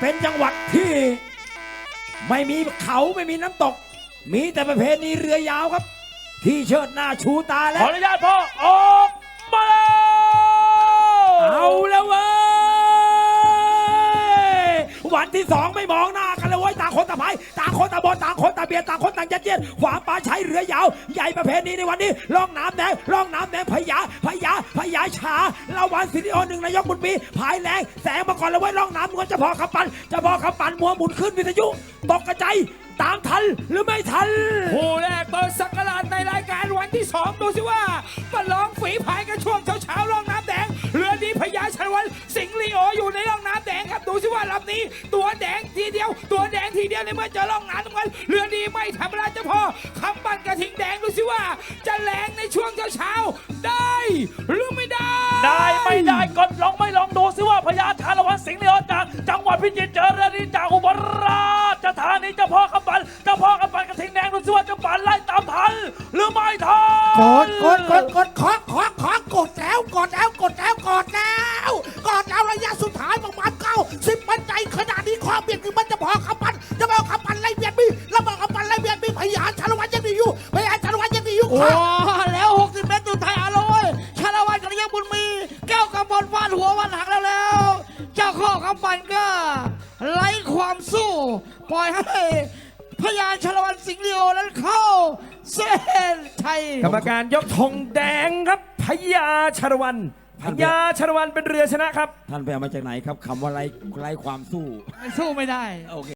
เป็นจังหวัดที่ไม่มีเขาไม่มีน้ำตก มีแต่ประเพณีเรือยาวครับ ที่เชิดหน้าชูตาและออนุญาตพ่อออก ที่สองไม่มองหน้ากันเลยเว้ยต่างคนต่างพายต่างคนต่างบนต่างคนต่างเบียดต่างคนต่างยัดเยียดขวาปลาใช้เรือยาว ใหญ่ประเพณีในวันนี้ล่องน้ำแดงล่องน้ำแดงพญาพญาพญาชาละวันสิริโอหนึ่งนายกบุญปีพายแรงแสงมาก่อนเลยเว้ยล่องน้ำมันจะพอขับปันจะพอขับปันมัวหมุนขึ้นวิทยุตกกระจายตามทันหรือไม่ทันคู่แรกเปิดสักราชในรายการวันที่สองดูสิว่าประลองฝีพายกันช่วงเช้าเช้าๆร่องน้ำแดงเรือดีพญาชนวันสิงห์ลีโออยู่ในร่องน้ำ ดงครับดูสิว่าลำนี้ตัวแดงทีเดียว ตัวแดงทีเดียวในเมื่อเจอร่องน้ำน้ำเงินเรือดีไม่ธรรมดาเจะพอคำปั้นกระทิงแดงดูสิว่า จะแรงในช่วงเช้าเช้าๆได้หรือไม่ได้ ได้ไม่ได้กดลองไม่ลองดูซิว่าพญาชาละวันสิงห์เหลียวจากจังหวัดพิจิตรเจอเรือดีจากอุบลราชธานีเจ้าพ่อคำปันเจ้าพ่อคำปันกระทิงแดงดูซิว่าจะปันไล่ตามทันหรือไม่ทันกดกดกดกดขอขอขอกดแล้วกดแล้วกดแล้วกดแล้ว จ้าข้อคำปันก็ไร้ความสู้ ปล่อยให้พยานชาละวันสิงห์ลีโอนั้นเข้าเส้นชัยกรรมการยกธงแดงครับพญาชรวันพญาชรวันเป็นเรือชนะครับ ท่านไปเอามาจากไหนครับคำว่าไรไรความสู้มันสู้ไม่ได้ โอเค